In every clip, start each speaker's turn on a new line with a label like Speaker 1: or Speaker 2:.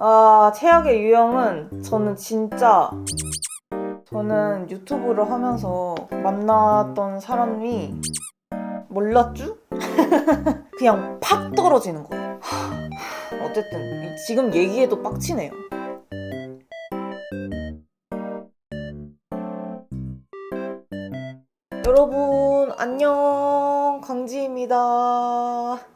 Speaker 1: 아, 최악의 유형은 저는 진짜 저는 유튜브를 하면서 만났던 사람이 몰랐쥬? 그냥 팍 떨어지는 거예요. 하, 어쨌든 이- 지금 얘기해도 빡치네요. 여러분 안녕 강지입니다.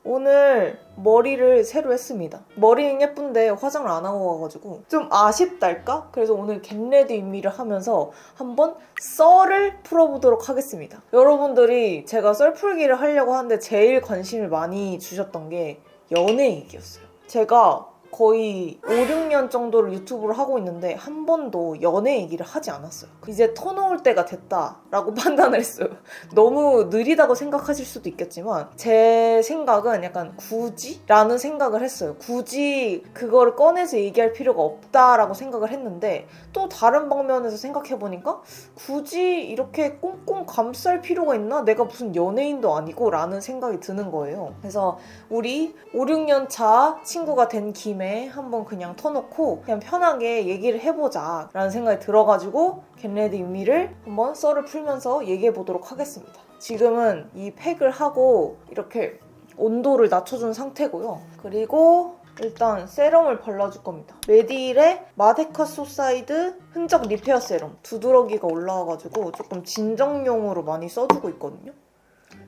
Speaker 1: 오늘 머리를 새로 했습니다. 머리는 예쁜데 화장을 안 하고 와가지고 좀 아쉽달까? 그래서 오늘 겟레디 인미를 하면서 한번 썰을 풀어보도록 하겠습니다. 여러분들이 제가 썰 풀기를 하려고 하는데 제일 관심을 많이 주셨던 게 연애 얘기였어요. 제가 거의 5, 6년 정도를 유튜브를 하고 있는데 한 번도 연애 얘기를 하지 않았어요. 이제 터놓을 때가 됐다라고 판단을 했어요. 너무 느리다고 생각하실 수도 있겠지만 제 생각은 약간 굳이 라는 생각을 했어요. 굳이 그거를 꺼내서 얘기할 필요가 없다라고 생각을 했는데 또 다른 방면에서 생각해 보니까 굳이 이렇게 꽁꽁 감쌀 필요가 있나? 내가 무슨 연예인도 아니고 라는 생각이 드는 거예요. 그래서 우리 5, 6년 차 친구가 된 김에 한번 그냥 터놓고 그냥 편하게 얘기를 해보자 라는 생각이 들어가지고 겟레디 유미를 한번 썰을 풀면서 얘기해 보도록 하겠습니다. 지금은 이 팩을 하고 이렇게 온도를 낮춰준 상태고요. 그리고 일단 세럼을 발라줄 겁니다. 메디일의 마데카 소사이드 흔적 리페어 세럼 두드러기가 올라와가지고 조금 진정용으로 많이 써주고 있거든요.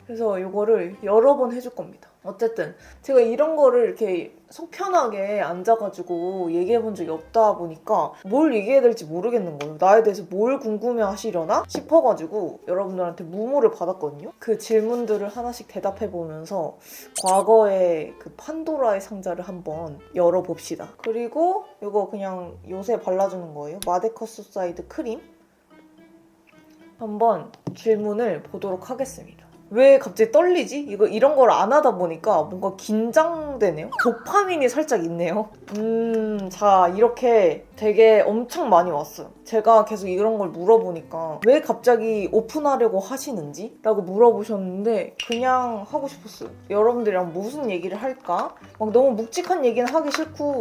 Speaker 1: 그래서 이거를 여러 번 해줄 겁니다. 어쨌든 제가 이런 거를 이렇게 속 편하게 앉아가지고 얘기해 본 적이 없다 보니까 뭘 얘기해야 될지 모르겠는 거예요. 나에 대해서 뭘 궁금해 하시려나 싶어가지고 여러분들한테 무무를 받았거든요. 그 질문들을 하나씩 대답해 보면서 과거의 그 판도라의 상자를 한번 열어봅시다. 그리고 이거 그냥 요새 발라주는 거예요. 마데커스 사이드 크림. 한번 질문을 보도록 하겠습니다. 왜 갑자기 떨리지? 이거 이런 걸 안 하다 보니까 뭔가 긴장되네요. 도파민이 살짝 있네요. 음, 자 이렇게 되게 엄청 많이 왔어요. 제가 계속 이런 걸 물어보니까 왜 갑자기 오픈하려고 하시는지?라고 물어보셨는데 그냥 하고 싶었어요. 여러분들이랑 무슨 얘기를 할까? 막 너무 묵직한 얘기는 하기 싫고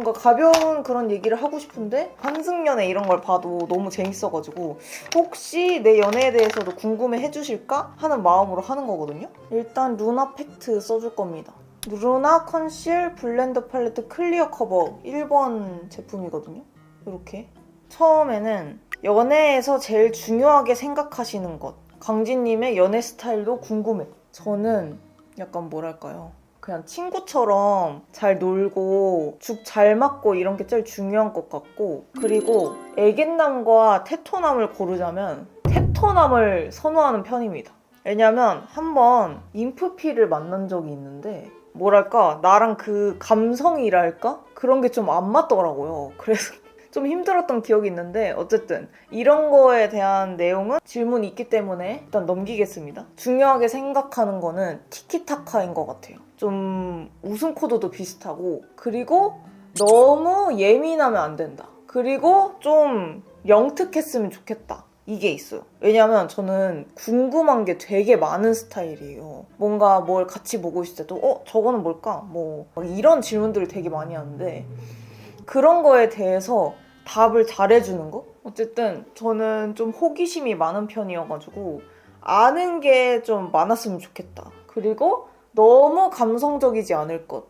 Speaker 1: 뭔가 가벼운 그런 얘기를 하고 싶은데 환승연애 이런 걸 봐도 너무 재밌어가지고 혹시 내 연애에 대해서도 궁금해 해주실까 하는 마음으로 하는 거거든요. 일단 루나 팩트 써줄 겁니다. 루나 컨실 블렌더 팔레트 클리어 커버 1번 제품이거든요. 이렇게 처음에는 연애에서 제일 중요하게 생각하시는 것 강진님의 연애 스타일도 궁금해. 저는 약간 뭐랄까요. 그냥 친구처럼 잘 놀고 죽 잘 맞고 이런 게 제일 중요한 것 같고 그리고 애견남과 테토남을 고르자면 테토남을 선호하는 편입니다. 왜냐면 한번 인프피를 만난 적이 있는데 뭐랄까 나랑 그 감성이랄까 그런 게 좀 안 맞더라고요. 그래서 좀 힘들었던 기억이 있는데 어쨌든 이런 거에 대한 내용은 질문이 있기 때문에 일단 넘기겠습니다. 중요하게 생각하는 거는 티키타카인 것 같아요. 좀 웃음 코드도 비슷하고 그리고 너무 예민하면 안 된다. 그리고 좀 영특했으면 좋겠다. 이게 있어요. 왜냐면 저는 궁금한 게 되게 많은 스타일이에요. 뭔가 뭘 같이 보고 있을 때도 어 저거는 뭘까? 뭐막 이런 질문들을 되게 많이 하는데 그런 거에 대해서 답을 잘해주는 거? 어쨌든 저는 좀 호기심이 많은 편이어가지고 아는 게 좀 많았으면 좋겠다. 그리고 너무 감성적이지 않을 것.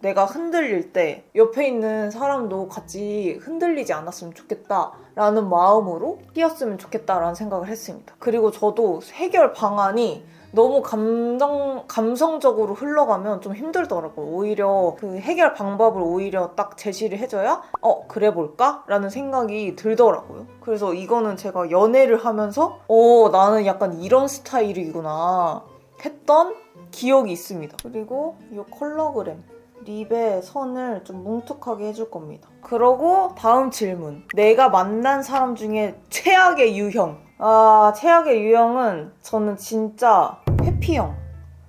Speaker 1: 내가 흔들릴 때 옆에 있는 사람도 같이 흔들리지 않았으면 좋겠다라는 마음으로 뛰었으면 좋겠다라는 생각을 했습니다. 그리고 저도 해결 방안이 너무 감정, 감성적으로 흘러가면 좀 힘들더라고요. 오히려 그 해결 방법을 오히려 딱 제시를 해줘야 어, 그래 볼까? 라는 생각이 들더라고요. 그래서 이거는 제가 연애를 하면서 어, 나는 약간 이런 스타일이구나 했던 기억이 있습니다. 그리고 이 컬러그램. 립에 선을 좀 뭉툭하게 해줄 겁니다. 그러고 다음 질문. 내가 만난 사람 중에 최악의 유형. 아, 최악의 유형은 저는 진짜 회피형.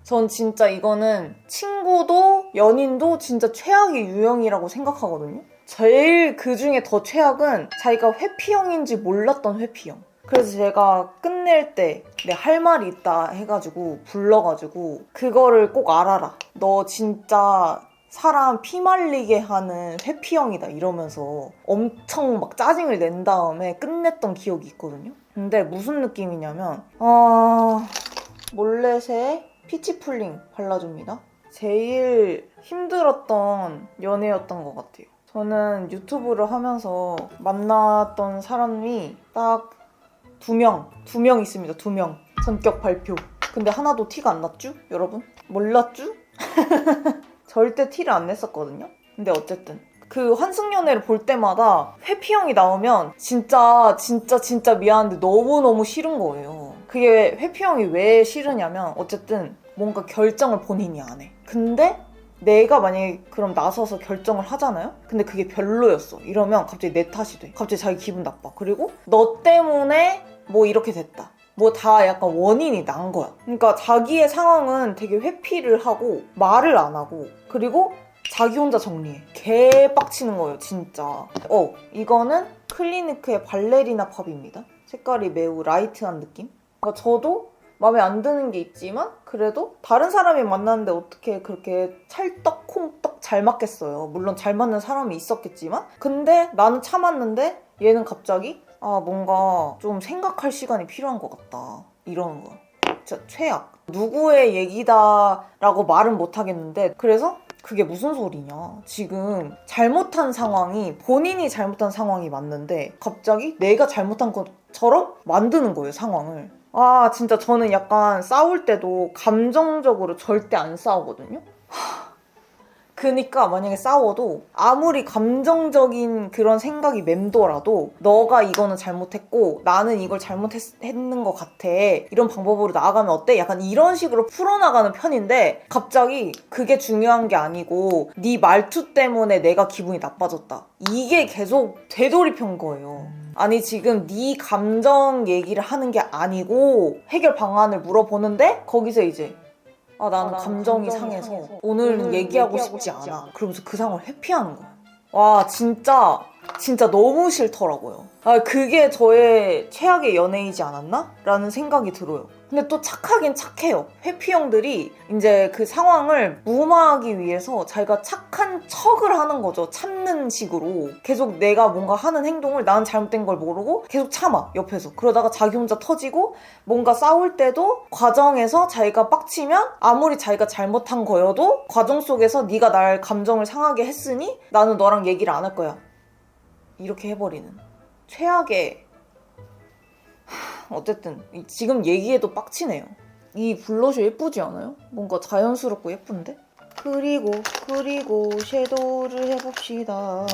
Speaker 1: 전 진짜 이거는 친구도 연인도 진짜 최악의 유형이라고 생각하거든요. 제일 그 중에 더 최악은 자기가 회피형인지 몰랐던 회피형. 그래서 제가 끝낼 때내할 말이 있다 해가지고 불러가지고 그거를 꼭 알아라. 너 진짜 사람 피 말리게 하는 회피형이다 이러면서 엄청 막 짜증을 낸 다음에 끝냈던 기억이 있거든요. 근데 무슨 느낌이냐면 아 몰래새 피치 풀링 발라줍니다. 제일 힘들었던 연애였던 것 같아요. 저는 유튜브를 하면서 만났던 사람이 딱 두 명, 두 명 있습니다. 두 명. 전격 발표. 근데 하나도 티가 안 났죠? 여러분? 몰랐죠? 절대 티를 안 냈었거든요. 근데 어쨌든 그 환승연애를 볼 때마다 회피형이 나오면 진짜 진짜 진짜 미안한데 너무너무 싫은 거예요. 그게 회피형이 왜 싫으냐면 어쨌든 뭔가 결정을 본인이 안 해. 근데 내가 만약에 그럼 나서서 결정을 하잖아요? 근데 그게 별로였어. 이러면 갑자기 내 탓이 돼. 갑자기 자기 기분 나빠. 그리고 너 때문에 뭐 이렇게 됐다. 뭐 다 약간 원인이 난 거야. 그러니까 자기의 상황은 되게 회피를 하고 말을 안 하고 그리고 자기 혼자 정리해. 개 빡치는 거예요, 진짜. 어, 이거는 클리니크의 발레리나 팝입니다. 색깔이 매우 라이트한 느낌? 그러니까 저도 마음에 안 드는 게 있지만 그래도 다른 사람이 만났는데 어떻게 그렇게 찰떡 콩떡 잘 맞겠어요. 물론 잘 맞는 사람이 있었겠지만 근데 나는 참았는데 얘는 갑자기 아 뭔가 좀 생각할 시간이 필요한 것 같다 이러는 거야. 진짜 최악. 누구의 얘기다라고 말은 못 하겠는데 그래서 그게 무슨 소리냐. 지금 잘못한 상황이 본인이 잘못한 상황이 맞는데 갑자기 내가 잘못한 것처럼 만드는 거예요, 상황을. 아, 진짜 저는 약간 싸울 때도 감정적으로 절대 안 싸우거든요. 하, 그니까 만약에 싸워도 아무리 감정적인 그런 생각이 맴돌아도 너가 이거는 잘못했고 나는 이걸 잘못했는 것 같아. 이런 방법으로 나아가면 어때? 약간 이런 식으로 풀어나가는 편인데 갑자기 그게 중요한 게 아니고 네 말투 때문에 내가 기분이 나빠졌다. 이게 계속 되돌이편 거예요. 아니 지금 네 감정 얘기를 하는 게 아니고 해결 방안을 물어보는데 거기서 이제 아 나는
Speaker 2: 아, 나는
Speaker 1: 감정이, 상해서, 오늘은 얘기하고, 싶지.
Speaker 2: 않아.
Speaker 1: 그러면서 그 상황을 회피하는 거야. 와 진짜 진짜 너무 싫더라고요. 아 그게 저의 최악의 연애이지 않았나? 라는 생각이 들어요. 근데 또 착하긴 착해요. 회피형들이 이제 그 상황을 무마하기 위해서 자기가 착한 척을 하는 거죠. 참는 식으로. 계속 내가 뭔가 하는 행동을 난 잘못된 걸 모르고 계속 참아, 옆에서. 그러다가 자기 혼자 터지고 뭔가 싸울 때도 과정에서 자기가 빡치면 아무리 자기가 잘못한 거여도 과정 속에서 네가 날 감정을 상하게 했으니 나는 너랑 얘기를 안 할 거야. 이렇게 해버리는 최악의 하, 어쨌든 이- 지금 얘기해도 빡치네요. 이 블러셔 예쁘지 않아요? 뭔가 자연스럽고 예쁜데? 그리고 그리고 섀도우를 해봅시다.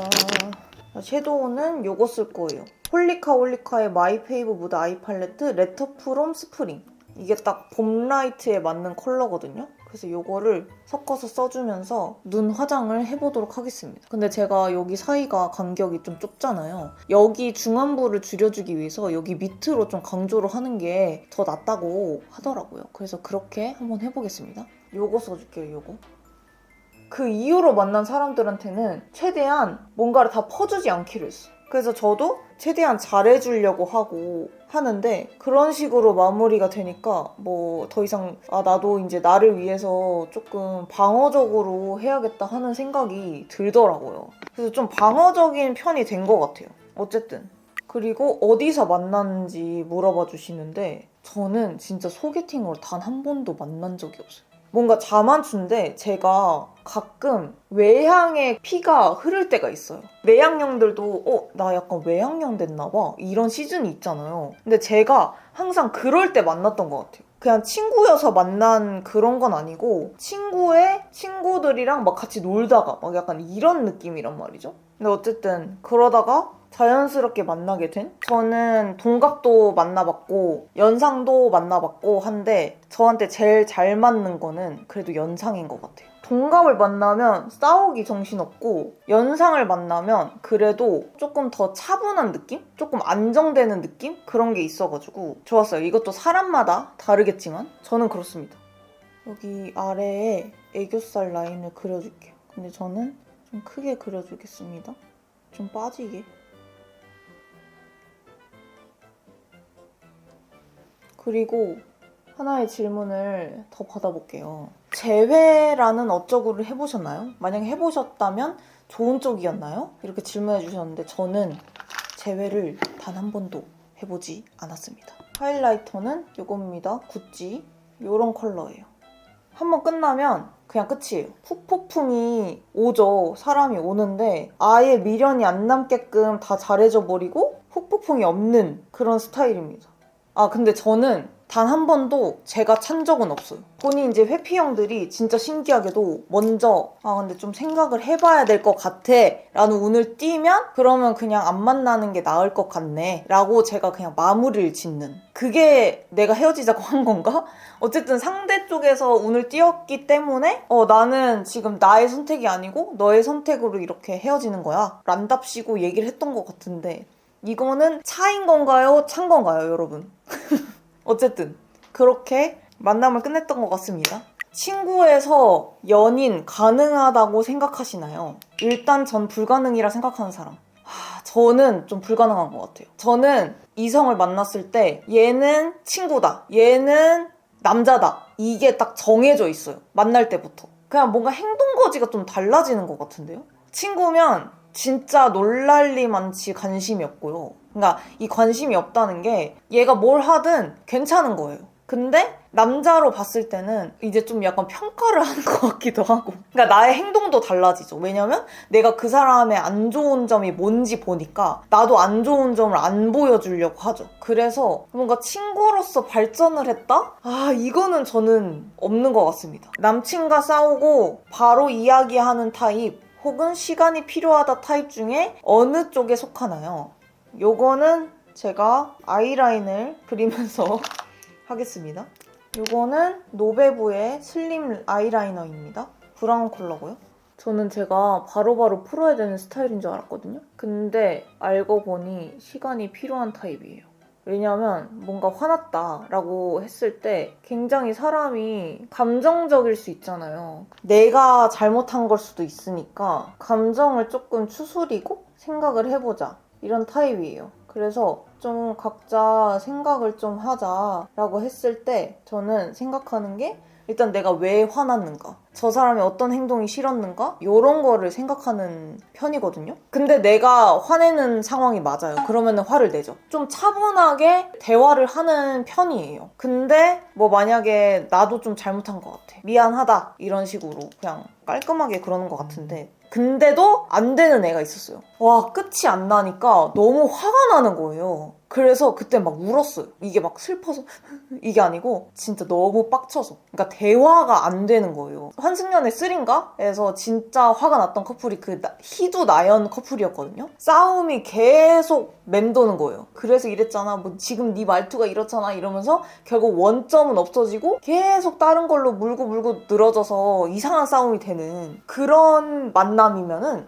Speaker 1: 자, 섀도우는 요거 쓸 거예요. 홀리카 홀리카의 마이 페이브 무드 아이 팔레트 레터 프롬 스프링. 이게 딱 봄 라이트에 맞는 컬러거든요. 그래서 요거를 섞어서 써주면서 눈 화장을 해보도록 하겠습니다. 근데 제가 여기 사이가 간격이 좀 좁잖아요. 여기 중안부를 줄여주기 위해서 여기 밑으로 좀 강조를 하는 게 더 낫다고 하더라고요. 그래서 그렇게 한번 해보겠습니다. 요거 써줄게요, 요거. 그 이후로 만난 사람들한테는 최대한 뭔가를 다 퍼주지 않기로 했어. 그래서 저도 최대한 잘해주려고 하고 하는데 그런 식으로 마무리가 되니까 뭐 더 이상 아 나도 이제 나를 위해서 조금 방어적으로 해야겠다 하는 생각이 들더라고요. 그래서 좀 방어적인 편이 된 것 같아요. 어쨌든 그리고 어디서 만났는지 물어봐 주시는데 저는 진짜 소개팅으로 단 한 번도 만난 적이 없어요. 뭔가 자만추인데 제가 가끔 외향의 피가 흐를 때가 있어요. 내향형들도 어, 나 약간 외향형 됐나 봐. 이런 시즌이 있잖아요. 근데 제가 항상 그럴 때 만났던 것 같아요. 그냥 친구여서 만난 그런 건 아니고 친구의 친구들이랑 막 같이 놀다가 막 약간 이런 느낌이란 말이죠. 근데 어쨌든 그러다가 자연스럽게 만나게 된? 저는 동갑도 만나봤고 연상도 만나봤고 한데 저한테 제일 잘 맞는 거는 그래도 연상인 것 같아요. 동갑을 만나면 싸우기 정신없고 연상을 만나면 그래도 조금 더 차분한 느낌? 조금 안정되는 느낌? 그런 게 있어가지고 좋았어요. 이것도 사람마다 다르겠지만 저는 그렇습니다. 여기 아래에 애교살 라인을 그려줄게요. 근데 저는 좀 크게 그려주겠습니다. 좀 빠지게. 그리고 하나의 질문을 더 받아볼게요. 재회라는 어쩌고를 해보셨나요? 만약에 해보셨다면 좋은 쪽이었나요? 이렇게 질문해 주셨는데 저는 재회를 단 한 번도 해보지 않았습니다. 하이라이터는 이겁니다. 구찌. 이런 컬러예요. 한 번 끝나면 그냥 끝이에요. 후폭풍이 오죠. 사람이 오는데 아예 미련이 안 남게끔 다 잘해져 버리고 후폭풍이 없는 그런 스타일입니다. 아 근데 저는 단 한 번도 제가 찬 적은 없어요. 본인 이제 회피형들이 진짜 신기하게도 먼저 아 근데 좀 생각을 해봐야 될 것 같아 라는 운을 띄면 그러면 그냥 안 만나는 게 나을 것 같네 라고 제가 그냥 마무리를 짓는 그게 내가 헤어지자고 한 건가? 어쨌든 상대 쪽에서 운을 띄었기 때문에 어 나는 지금 나의 선택이 아니고 너의 선택으로 이렇게 헤어지는 거야 란답시고 얘기를 했던 것 같은데 이거는 차인 건가요? 찬 건가요, 여러분? 어쨌든 그렇게 만남을 끝냈던 것 같습니다. 친구에서 연인 가능하다고 생각하시나요? 일단 전 불가능이라 생각하는 사람. 하, 저는 좀 불가능한 것 같아요. 저는 이성을 만났을 때 얘는 친구다. 얘는 남자다. 이게 딱 정해져 있어요. 만날 때부터. 그냥 뭔가 행동 거지가 좀 달라지는 것 같은데요? 친구면 진짜 놀랄리 많지 관심이 없고요. 그러니까 이 관심이 없다는 게 얘가 뭘 하든 괜찮은 거예요. 근데 남자로 봤을 때는 이제 좀 약간 평가를 하는 것 같기도 하고. 그러니까 나의 행동도 달라지죠. 왜냐면 내가 그 사람의 안 좋은 점이 뭔지 보니까 나도 안 좋은 점을 안 보여주려고 하죠. 그래서 뭔가 친구로서 발전을 했다? 아, 이거는 저는 없는 것 같습니다. 남친과 싸우고 바로 이야기하는 타입 혹은 시간이 필요하다 타입 중에 어느 쪽에 속하나요? 요거는 제가 아이라인을 그리면서 하겠습니다. 요거는 노베부의 슬림 아이라이너입니다. 브라운 컬러고요. 저는 제가 바로 바로 풀어야 되는 스타일인 줄 알았거든요. 근데 알고 보니 시간이 필요한 타입이에요. 왜냐면 뭔가 화났다라고 했을 때 굉장히 사람이 감정적일 수 있잖아요. 내가 잘못한 걸 수도 있으니까 감정을 조금 추스리고 생각을 해보자. 이런 타입이에요. 그래서 좀 각자 생각을 좀 하자라고 했을 때 저는 생각하는 게 일단 내가 왜 화났는가? 저 사람이 어떤 행동이 싫었는가? 이런 거를 생각하는 편이거든요. 근데 내가 화내는 상황이 맞아요. 그러면 화를 내죠. 좀 차분하게 대화를 하는 편이에요. 근데 뭐 만약에 나도 좀 잘못한 것 같아. 미안하다. 이런 식으로 그냥 깔끔하게 그러는 것 같은데 근데도 안 되는 애가 있었어요. 와, 끝이 안 나니까 너무 화가 나는 거예요. 그래서 그때 막 울었어요. 이게 막 슬퍼서 이게 아니고 진짜 너무 빡쳐서. 그러니까 대화가 안 되는 거예요. 환승연의 쓰린가에서 진짜 화가 났던 커플이 그 나- 희두 나연 커플이었거든요. 싸움이 계속 맴도는 거예요. 그래서 이랬잖아. 뭐 지금 네 말투가 이렇잖아 이러면서 결국 원점은 없어지고 계속 다른 걸로 물고 물고 늘어져서 이상한 싸움이 되는 그런 만남이면은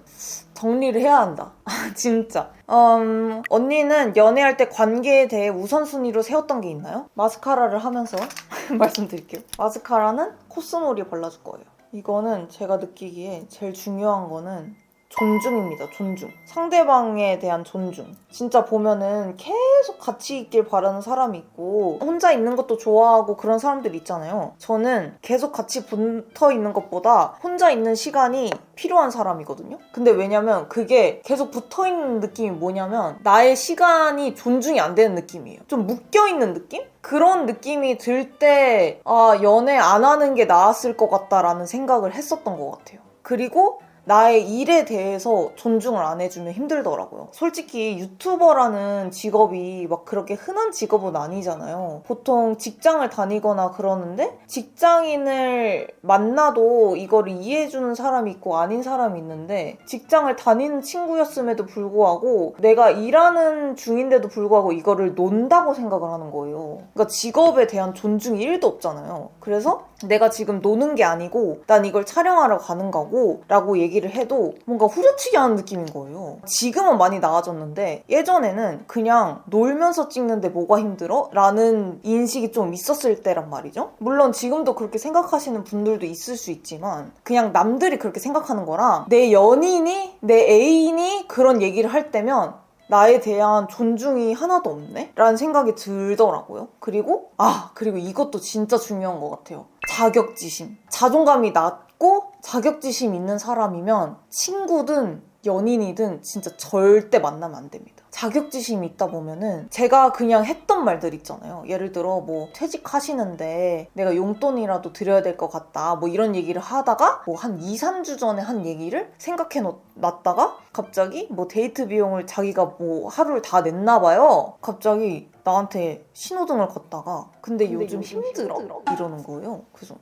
Speaker 1: 정리를 해야 한다. 진짜. 음, 언니는 연애할 때 관계에 대해 우선순위로 세웠던 게 있나요? 마스카라를 하면서 말씀드릴게요. 마스카라는 코스모리에 발라줄 거예요. 이거는 제가 느끼기에 제일 중요한 거는 존중입니다. 존중. 상대방에 대한 존중. 진짜 보면은 계속 같이 있길 바라는 사람이 있고 혼자 있는 것도 좋아하고 그런 사람들 있잖아요. 저는 계속 같이 붙어 있는 것보다 혼자 있는 시간이 필요한 사람이거든요. 근데 왜냐면 그게 계속 붙어 있는 느낌이 뭐냐면 나의 시간이 존중이 안 되는 느낌이에요. 좀 묶여 있는 느낌? 그런 느낌이 들 때, 아, 연애 안 하는 게 나았을 것 같다라는 생각을 했었던 것 같아요. 그리고 나의 일에 대해서 존중을 안 해주면 힘들더라고요. 솔직히 유튜버라는 직업이 막 그렇게 흔한 직업은 아니잖아요. 보통 직장을 다니거나 그러는데 직장인을 만나도 이거를 이해해주는 사람이 있고 아닌 사람이 있는데 직장을 다니는 친구였음에도 불구하고 내가 일하는 중인데도 불구하고 이거를 논다고 생각을 하는 거예요. 그러니까 직업에 대한 존중이 1도 없잖아요. 그래서 내가 지금 노는 게 아니고 난 이걸 촬영하러 가는 거고 라고 얘기를 해도 뭔가 후려치기 하는 느낌인 거예요. 지금은 많이 나아졌는데 예전에는 그냥 놀면서 찍는데 뭐가 힘들어? 라는 인식이 좀 있었을 때란 말이죠. 물론 지금도 그렇게 생각하시는 분들도 있을 수 있지만 그냥 남들이 그렇게 생각하는 거랑 내 연인이 내 애인이 그런 얘기를 할 때면 나에 대한 존중이 하나도 없네? 라는 생각이 들더라고요. 그리고, 아, 그리고 이것도 진짜 중요한 것 같아요. 자격지심. 자존감이 낮고 자격지심 있는 사람이면 친구든 연인이든 진짜 절대 만나면 안 됩니다. 자격지심이 있다 보면은 제가 그냥 했던 말들 있잖아요. 예를 들어 뭐 퇴직하시는데 내가 용돈이라도 드려야 될 것 같다. 뭐 이런 얘기를 하다가 뭐 한 2, 3주 전에 한 얘기를 생각해 놨다가 갑자기 뭐 데이트 비용을 자기가 뭐 하루를 다 냈나 봐요. 갑자기 나한테 신호등을 걷다가 근데,
Speaker 2: 근데
Speaker 1: 요즘,
Speaker 2: 요즘
Speaker 1: 힘들어?
Speaker 2: 힘들어?
Speaker 1: 이러는 거예요. 그래서 엥?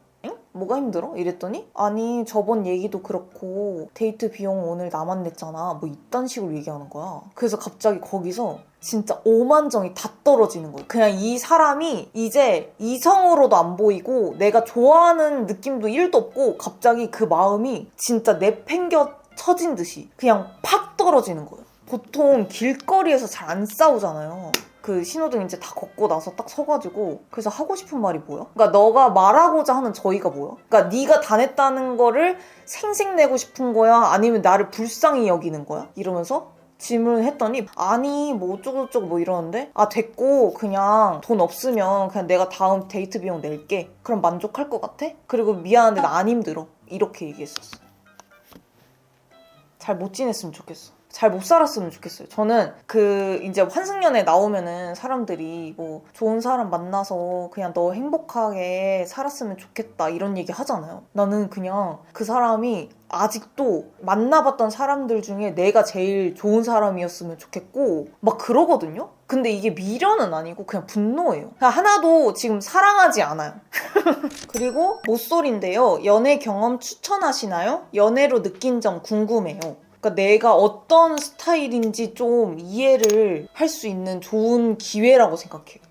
Speaker 1: 뭐가 힘들어? 이랬더니 아니 저번 얘기도 그렇고 데이트 비용 오늘 나만 냈잖아. 뭐 이딴 식으로 얘기하는 거야. 그래서 갑자기 거기서 진짜 오만정이 다 떨어지는 거예요 그냥 이 사람이 이제 이성으로도 안 보이고 내가 좋아하는 느낌도 1도 없고 갑자기 그 마음이 진짜 내팽겨 쳐진 듯이 그냥 팍 떨어지는 거예요 보통 길거리에서 잘 안 싸우잖아요 그 신호등 이제 다 걷고 나서 딱 서가지고 그래서 하고 싶은 말이 뭐야? 그러니까 너가 말하고자 하는 저희가 뭐야? 그러니까 네가 다 냈다는 거를 생색내고 싶은 거야? 아니면 나를 불쌍히 여기는 거야? 이러면서 질문을 했더니 아니 뭐 어쩌고저쩌고 뭐 이러는데 아 됐고 그냥 돈 없으면 그냥 내가 다음 데이트 비용 낼게 그럼 만족할 것 같아? 그리고 미안한데 나 안 힘들어 이렇게 얘기했었어 잘 못 지냈으면 좋겠어 잘 못 살았으면 좋겠어요. 저는 그 이제 환승연애 나오면은 사람들이 뭐 좋은 사람 만나서 그냥 너 행복하게 살았으면 좋겠다 이런 얘기 하잖아요. 나는 그냥 그 사람이 아직도 만나봤던 사람들 중에 내가 제일 좋은 사람이었으면 좋겠고 막 그러거든요. 근데 이게 미련은 아니고 그냥 분노예요. 그냥 하나도 지금 사랑하지 않아요. 그리고 모쏠인데요. 연애 경험 추천하시나요? 연애로 느낀 점 궁금해요. 그러니까 내가 어떤 스타일인지 좀 이해를 할 수 있는 좋은 기회라고 생각해요.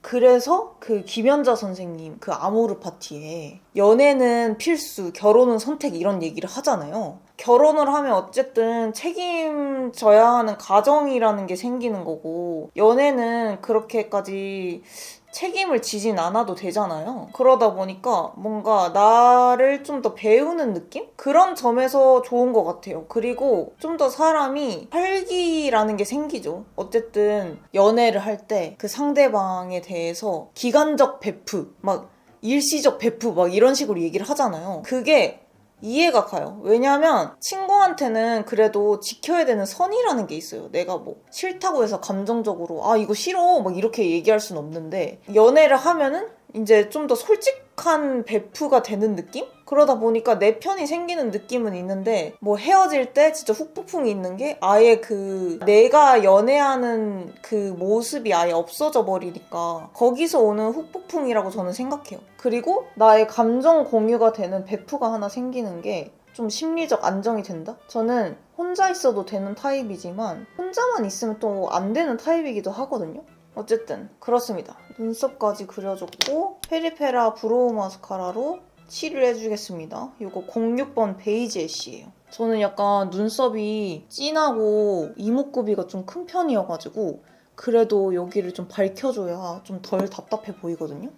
Speaker 1: 그래서 그 김연자 선생님 그 아모르 파티에 연애는 필수, 결혼은 선택 이런 얘기를 하잖아요. 결혼을 하면 어쨌든 책임져야 하는 가정이라는 게 생기는 거고 연애는 그렇게까지 책임을 지진 않아도 되잖아요. 그러다 보니까 뭔가 나를 좀 더 배우는 느낌? 그런 점에서 좋은 것 같아요. 그리고 좀 더 사람이 활기라는 게 생기죠. 어쨌든 연애를 할 때 그 상대방에 대해서 기간적 베프, 막 일시적 베프 막 이런 식으로 얘기를 하잖아요. 그게 이해가 가요. 왜냐면 친구한테는 그래도 지켜야 되는 선이라는 게 있어요. 내가 뭐 싫다고 해서 감정적으로 아 이거 싫어 막 이렇게 얘기할 순 없는데 연애를 하면은 이제 좀 더 솔직 한 베프가 되는 느낌? 그러다 보니까 내 편이 생기는 느낌은 있는데 뭐 헤어질 때 진짜 훅폭풍이 있는 게 아예 그 내가 연애하는 그 모습이 아예 없어져 버리니까 거기서 오는 훅폭풍이라고 저는 생각해요. 그리고 나의 감정 공유가 되는 베프가 하나 생기는 게 좀 심리적 안정이 된다? 저는 혼자 있어도 되는 타입이지만 혼자만 있으면 또 안 되는 타입이기도 하거든요. 어쨌든 그렇습니다. 눈썹까지 그려줬고 페리페라 브로우 마스카라로 칠을 해주겠습니다. 이거 06번 베이지 애쉬예요. 저는 약간 눈썹이 진하고 이목구비가 좀 큰 편이어가지고 그래도 여기를 좀 밝혀줘야 좀 덜 답답해 보이거든요.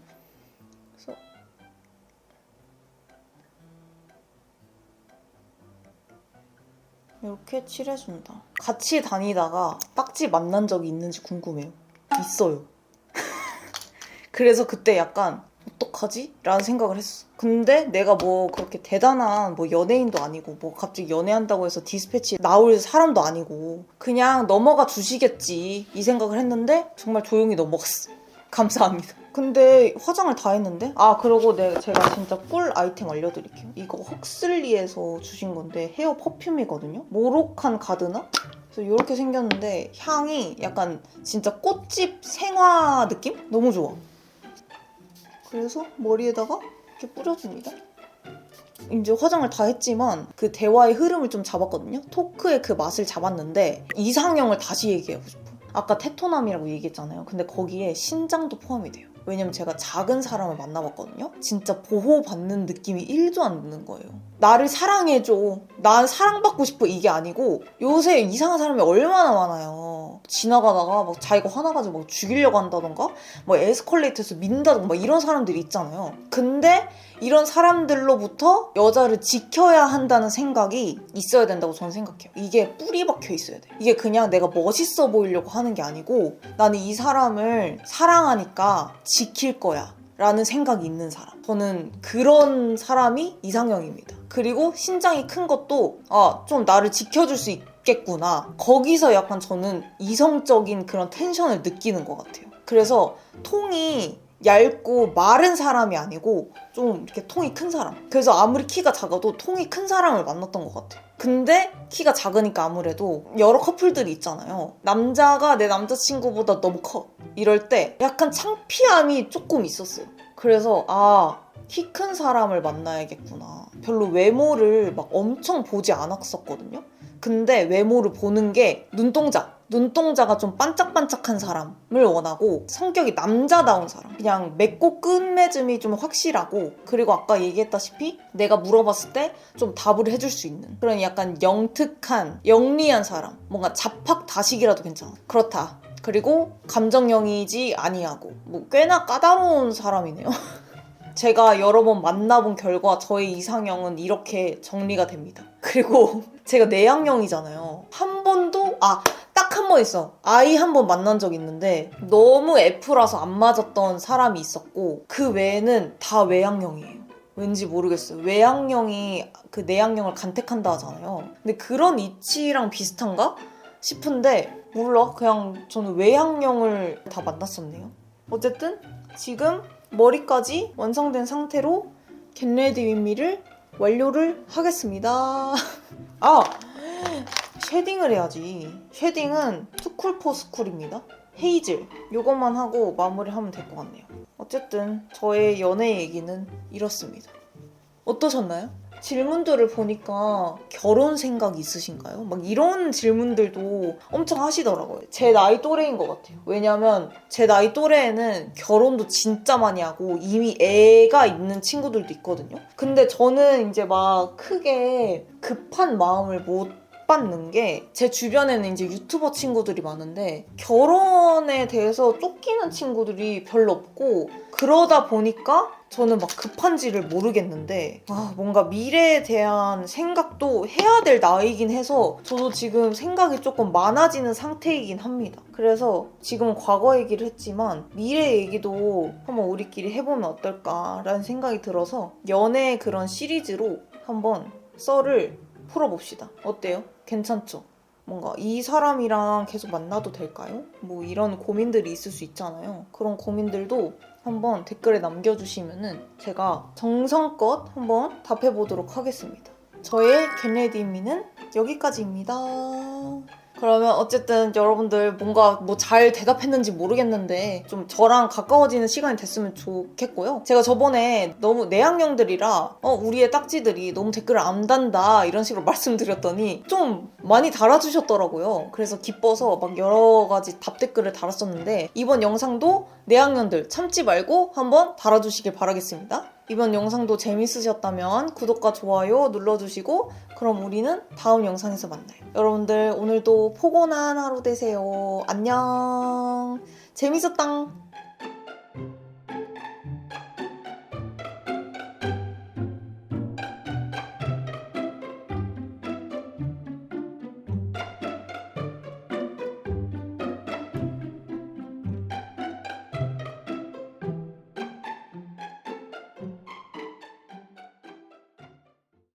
Speaker 1: 그래서 이렇게 칠해준다. 같이 다니다가 딱지 만난 적이 있는지 궁금해요. 있어요. 그래서 그때 약간 어떡하지? 라는 생각을 했어. 근데 내가 뭐 그렇게 대단한 뭐 연예인도 아니고 뭐 갑자기 연애한다고 해서 디스패치 나올 사람도 아니고 그냥 넘어가 주시겠지 이 생각을 했는데 정말 조용히 넘어갔어. 감사합니다. 근데 화장을 다 했는데? 아 그리고 내 제가 진짜 꿀 아이템 알려드릴게요. 이거 헉슬리에서 주신 건데 헤어 퍼퓸이거든요. 모로칸 가드나? 그래서 이렇게 생겼는데 향이 약간 진짜 꽃집 생화 느낌? 너무 좋아. 그래서 머리에다가 이렇게 뿌려줍니다. 이제 화장을 다 했지만 그 대화의 흐름을 좀 잡았거든요. 토크의 그 맛을 잡았는데 이상형을 다시 얘기하고 싶어. 아까 테토남이라고 얘기했잖아요. 근데 거기에 신장도 포함이 돼요. 왜냐면 제가 작은 사람을 만나봤거든요. 진짜 보호받는 느낌이 1도 안 드는 거예요. 나를 사랑해줘. 난 사랑받고 싶어. 이게 아니고 요새 이상한 사람이 얼마나 많아요. 지나가다가 막 자기가 화나가지고 막 죽이려고 한다던가 뭐 에스컬레이터에서 민다던가 막 이런 사람들이 있잖아요. 근데 이런 사람들로부터 여자를 지켜야 한다는 생각이 있어야 된다고 저는 생각해요. 이게 뿌리 박혀 있어야 돼. 이게 그냥 내가 멋있어 보이려고 하는 게 아니고 나는 이 사람을 사랑하니까 지킬 거야. 라는 생각이 있는 사람. 저는 그런 사람이 이상형입니다. 그리고 신장이 큰 것도, 아, 좀 나를 지켜줄 수 있겠구나. 거기서 약간 저는 이성적인 그런 텐션을 느끼는 것 같아요. 그래서 통이 얇고 마른 사람이 아니고 좀 이렇게 통이 큰 사람. 그래서 아무리 키가 작아도 통이 큰 사람을 만났던 것 같아요. 근데 키가 작으니까 아무래도 여러 커플들이 있잖아요. 남자가 내 남자친구보다 너무 커. 이럴 때 약간 창피함이 조금 있었어요. 그래서 아, 키 큰 사람을 만나야겠구나. 별로 외모를 막 엄청 보지 않았었거든요. 근데 외모를 보는 게 눈동자. 눈동자가 좀 반짝반짝한 사람을 원하고 성격이 남자다운 사람. 그냥 맺고 끝맺음이 좀 확실하고 그리고 아까 얘기했다시피 내가 물어봤을 때 좀 답을 해줄 수 있는 그런 약간 영특한 영리한 사람. 뭔가 잡학다식이라도 괜찮아. 그렇다. 그리고 감정형이지 아니하고 뭐 꽤나 까다로운 사람이네요. 제가 여러 번 만나본 결과 저의 이상형은 이렇게 정리가 됩니다. 그리고 제가 내향형이잖아요. 한 번도 아 딱 한 번 있어. 아이 한 번 만난 적 있는데 너무 F라서 안 맞았던 사람이 있었고 그 외에는 다 외향형이에요. 왠지 모르겠어요. 외향형이 그 내향형을 간택한다 하잖아요. 근데 그런 이치랑 비슷한가 싶은데 몰라. 그냥 저는 외향형을 다 만났었네요. 어쨌든 지금 머리까지 완성된 상태로 겟레디 윗미를 완료를 하겠습니다. 아! 쉐딩을 해야지. 쉐딩은 투쿨포스쿨입니다. 헤이즐. 요것만 하고 마무리하면 될 것 같네요. 어쨌든 저의 연애 얘기는 이렇습니다. 어떠셨나요? 질문들을 보니까 결혼 생각 있으신가요? 막 이런 질문들도 엄청 하시더라고요. 제 나이 또래인 것 같아요. 왜냐면 제 나이 또래에는 결혼도 진짜 많이 하고 이미 애가 있는 친구들도 있거든요. 근데 저는 이제 막 크게 급한 마음을 못 받는 게 제 주변에는 이제 유튜버 친구들이 많은데 결혼에 대해서 쫓기는 친구들이 별로 없고 그러다 보니까 저는 막 급한지를 모르겠는데 아 뭔가 미래에 대한 생각도 해야 될 나이긴 해서 저도 지금 생각이 조금 많아지는 상태이긴 합니다. 그래서 지금은 과거 얘기를 했지만 미래 얘기도 한번 우리끼리 해보면 어떨까라는 생각이 들어서 연애 그런 시리즈로 한번 썰을 풀어봅시다. 어때요? 괜찮죠? 뭔가 이 사람이랑 계속 만나도 될까요? 뭐 이런 고민들이 있을 수 있잖아요. 그런 고민들도 한번 댓글에 남겨주시면은 제가 정성껏 한번 답해보도록 하겠습니다. 저의 겟레디미는 여기까지입니다. 그러면 어쨌든 여러분들 뭔가 뭐 잘 대답했는지 모르겠는데 좀 저랑 가까워지는 시간이 됐으면 좋겠고요. 제가 저번에 너무 내향형들이라 어 우리의 딱지들이 너무 댓글을 안 단다 이런 식으로 말씀드렸더니 좀 많이 달아주셨더라고요. 그래서 기뻐서 막 여러 가지 답 댓글을 달았었는데 이번 영상도 내향형들 참지 말고 한번 달아주시길 바라겠습니다. 이번 영상도 재밌으셨다면 구독과 좋아요 눌러주시고 그럼 우리는 다음 영상에서 만나요. 여러분들 오늘도 포근한 하루 되세요. 안녕. 재밌었당.